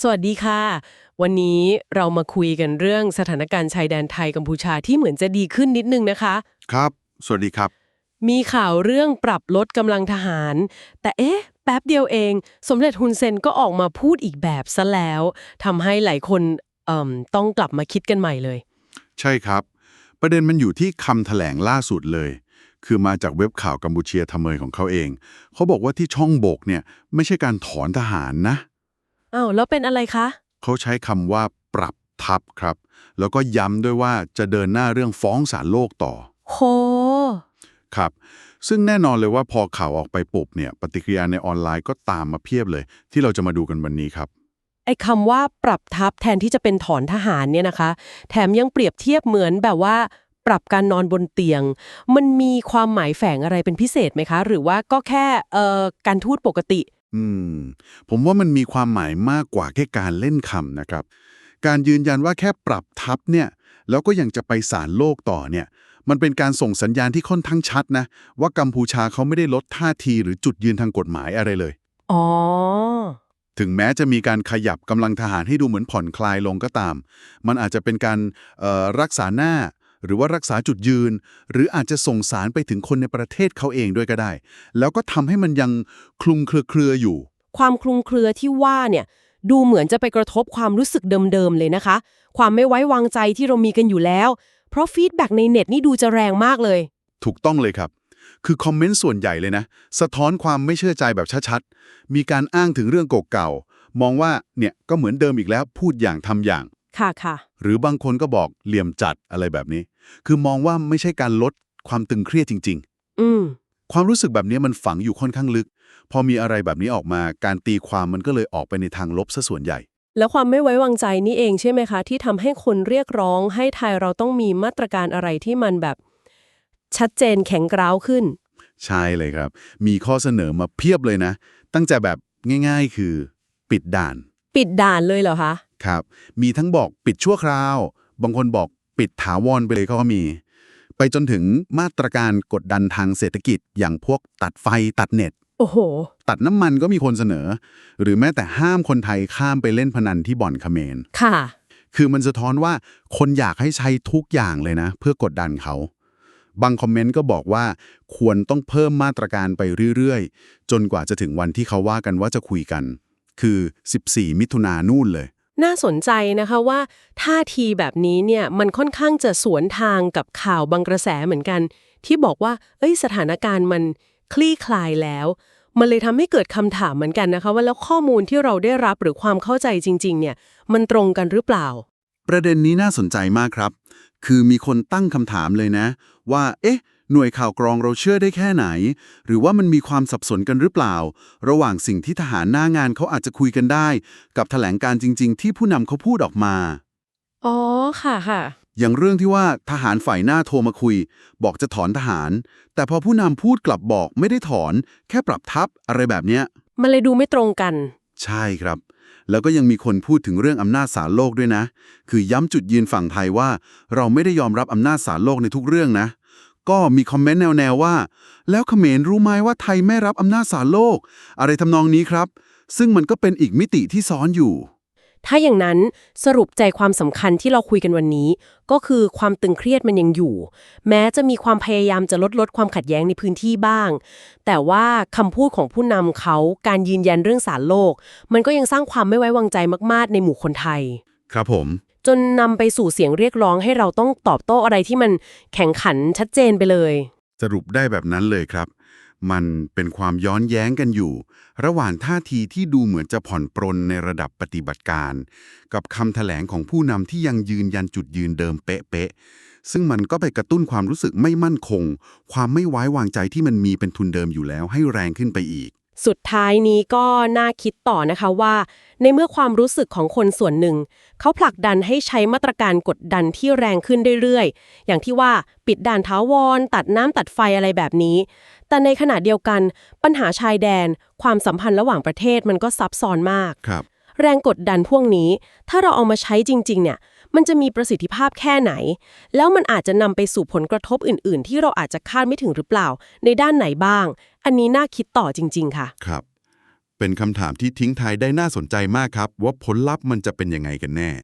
สวัสดีค่ะ วันนี้เรามาคุยกันเรื่องสถานการณ์ชายแดนไทยกัมพูชาที่เหมือนจะดีขึ้นนิดนึงนะคะ ครับ สวัสดีครับ มีข่าวเรื่องปรับลดกำลังทหาร แต่เอ๊ะ แป๊บเดียวเอง สมเด็จฮุนเซนก็ออกมาพูดอีกแบบซะแล้วทำให้หลายคนเอ่มต้องกลับมาคิดกันใหม่เลย ใช่ครับ ประเด็นมันอยู่ที่คำแถลงล่าสุดเลย คือมาจากเว็บข่าวกัมพูเชียทำเมยของเขาเอง เขาบอกว่าที่ช่องโบกเนี่ยไม่ใช่การถอนทหารนะ อ้าวแล้วเป็นอะไรคะ เขาใช้คำว่าปรับทัพครับ แล้วก็ย้ำด้วยว่าจะเดินหน้าเรื่องฟ้องศาลโลกต่อ โห ครับ ซึ่งแน่นอนเลยว่าพอข่าวออกไปปุบเนี่ยปฏิกิริยาในออนไลน์ก็ตามมาเพียบเลย ที่เราจะมาดูกันวันนี้ครับ ไอ้คำว่าปรับทัพแทนที่จะเป็นถอนทหารเนี่ยนะคะ แถมยังเปรียบเทียบเหมือนแบบว่า ปรับการนอนบนเตียง มันมีความหมายแฝงอะไรเป็นพิเศษไหมคะ หรือว่าก็แค่เอ่อการทูตปกติ อืม ผมว่ามันมีความหมายมากกว่าแค่การเล่นคำนะครับ การยืนยันว่าแค่ปรับทับเนี่ย แล้วก็ยังจะไปศาลโลกต่อเนี่ย มันเป็นการส่งสัญญาณที่ค่อนข้างชัดนะ ว่ากัมพูชาเขาไม่ได้ลดท่าทีหรือจุดยืนทางกฎหมายอะไรเลย อ๋อ ถึงแม้จะมีการขยับกำลังทหารให้ดูเหมือนผ่อนคลายลงก็ตาม มันอาจจะเป็นการเอ่อรักษาหน้า หรือว่ารักษาจุดยืน หรืออาจจะส่งสารไปถึงคนในประเทศเขาเองด้วยก็ได้ แล้วก็ทำให้มันยังคลุมเครือเครือๆอยู่ ความคลุมเครือที่ว่าเนี่ยดูเหมือนจะไปกระทบความรู้สึกเดิมๆเลยนะคะ ความไม่ไว้วางใจที่เรามีกันอยู่แล้ว เพราะฟีดแบ็กในเน็ตนี่ดูจะแรงมากเลย ถูกต้องเลยครับ คือคอมเมนต์ส่วนใหญ่เลยนะ สะท้อนความไม่เชื่อใจแบบชัดๆ มีการอ้างถึงเรื่องเก่าๆ มองว่าเนี่ยก็เหมือนเดิมอีกแล้วพูดอย่างทำอย่าง ค่ะค่ะหรือบางคนก็บอกเหลี่ยมจัดอะไรแบบนี้ คือมองว่าไม่ใช่การลดความตึงเครียดจริง อืมๆ ความรู้สึกแบบนี้มันฝังอยู่ค่อนข้างลึก พอมีอะไรแบบนี้ออกมาการตีความมันก็เลยออกไปในทางลบซะส่วนใหญ่ แล้วความไม่ไว้วางใจนี่เองใช่ไหมคะ ที่ทำให้คนเรียกร้องให้ไทยเราต้องมีมาตรการอะไรที่มันแบบ ชัดเจนแข็งกร้าวขึ้น ใช่เลยครับ มีข้อเสนอมาเพียบเลยนะ ตั้งแต่แบบง่ายๆคือ ปิดด่าน ปิดด่านเลยเหรอคะ ครับ มีทั้งบอกปิดชั่วคราว บางคนบอกปิดถาวรไปเลยก็มี ไปจนถึงมาตรการกดดันทางเศรษฐกิจ อย่างพวกตัดไฟตัดเน็ต โอ้โห ตัดน้ำมันก็มีคนเสนอ หรือแม้แต่ห้ามคนไทยข้ามไปเล่นพนันที่บ่อนเขมรค่ะ คือมันสะท้อนว่าคนอยากให้ใช้ทุกอย่างเลยนะ เพื่อกดดันเขา บางคอมเมนต์ก็บอกว่าควรต้องเพิ่มมาตรการไปเรื่อยๆ จนกว่าจะถึงวันที่เขาว่ากันว่าจะคุยกัน คือ 14 มิถุนายนนู่นเลย น่าสนใจนะคะว่าท่าทีแบบนี้เนี่ยมันค่อนข้างจะสวนทางกับข่าวบางกระแสเหมือนกัน ที่บอกว่า เอ้ยสถานการณ์มันคลี่คลายแล้ว มันเลยทำให้เกิดคำถามเหมือนกันนะคะว่าแล้วข้อมูลที่เราได้รับหรือความเข้าใจจริง ๆ เนี่ยมันตรงกันหรือเปล่า ประเด็นนี้น่าสนใจมากครับ คือมีคนตั้งคำถามเลยนะ ว่า เอ๊ะ หน่วยข่าวกรองเราเชื่อได้แค่ไหน หรือว่ามันมีความสับสนกันหรือเปล่า ระหว่างสิ่งที่ทหารหน้างานเขาอาจจะคุยกันได้ กับแถลงการจริง ๆ ที่ผู้นำเขาพูดออกมา อ๋อค่ะค่ะ อย่างเรื่องที่ว่าทหารฝ่ายหน้าโทรมาคุย บอกจะถอนทหาร แต่พอผู้นำพูดกลับบอกไม่ได้ถอน แค่ปรับทับอะไรแบบเนี้ย มันเลยดูไม่ตรงกัน ใช่ครับ แล้วก็ยังมีคนพูดถึงเรื่องอำนาจศาลโลกด้วยนะ คือย้ำจุดยืนฝั่งไทยว่า เราไม่ได้ยอมรับอำนาจศาลโลกในทุกเรื่องนะ ก็มีคอมเมนต์แนวๆว่า แล้วเขมรรู้ไหมว่าไทยไม่รับอำนาจศาลโลก อะไรทำนองนี้ครับ ซึ่งมันก็เป็นอีกมิติที่ซ้อนอยู่ ถ้าอย่างนั้นสรุปใจความสำคัญที่เราคุยกันวันนี้ ก็คือความตึงเครียดมันยังอยู่ แม้จะมีความพยายามจะลดลดความขัดแย้งในพื้นที่บ้าง แต่ว่าคำพูดของผู้นำเขาการยืนยันเรื่องสารโลก มันก็ยังสร้างความไม่ไว้วางใจมาก ๆ ในหมู่คนไทย ครับผมจ นนำไปสู่เสียงเรียกร้องให้เราต้องตอบโต้อะไรที่มันแข่งขันชัดเจนไปเลย สรุปได้แบบนั้นเลยครับ มันเป็นความย้อนแย้งกันอยู่ ระหว่างท่าทีที่ดูเหมือนจะผ่อนปรนในระดับปฏิบัติการ กับคำแถลงของผู้นำที่ยังยืนยันจุดยืนเดิมเป๊ะๆซึ่งมันก็ไปกระตุ้นความรู้สึกไม่มั่นคง ความไม่ไว้วางใจที่มันมีเป็นทุนเดิมอยู่แล้วให้แรงขึ้นไปอีก สุดท้ายนี้ก็น่าคิดต่อนะคะว่า ในเมื่อความรู้สึกของคนส่วนหนึ่ง เขาผลักดันให้ใช้มาตรการกดดันที่แรงขึ้นเรื่อยๆ อย่างที่ว่าปิดด่านท้าวร ตัดน้ำตัดไฟอะไรแบบนี้ แต่ในขณะเดียวกันปัญหาชายแดน ความสัมพันธ์ระหว่างประเทศมันก็ซับซ้อนมาก ครับ แรงกดดันพวกนี้ ถ้าเราเอามาใช้จริง ๆ เนี่ย มันจะมีประสิทธิภาพแค่ไหน แล้วมันอาจจะนำไปสู่ผลกระทบอื่น ๆ ที่เราอาจจะคาดไม่ถึงหรือเปล่า ในด้านไหนบ้าง อันนี้น่าคิดต่อจริง ๆ ค่ะ ครับ เป็นคำถามที่ทิ้งท้ายได้น่าสนใจมากครับ ว่าผลลัพธ์มันจะเป็นยังไงกันแน่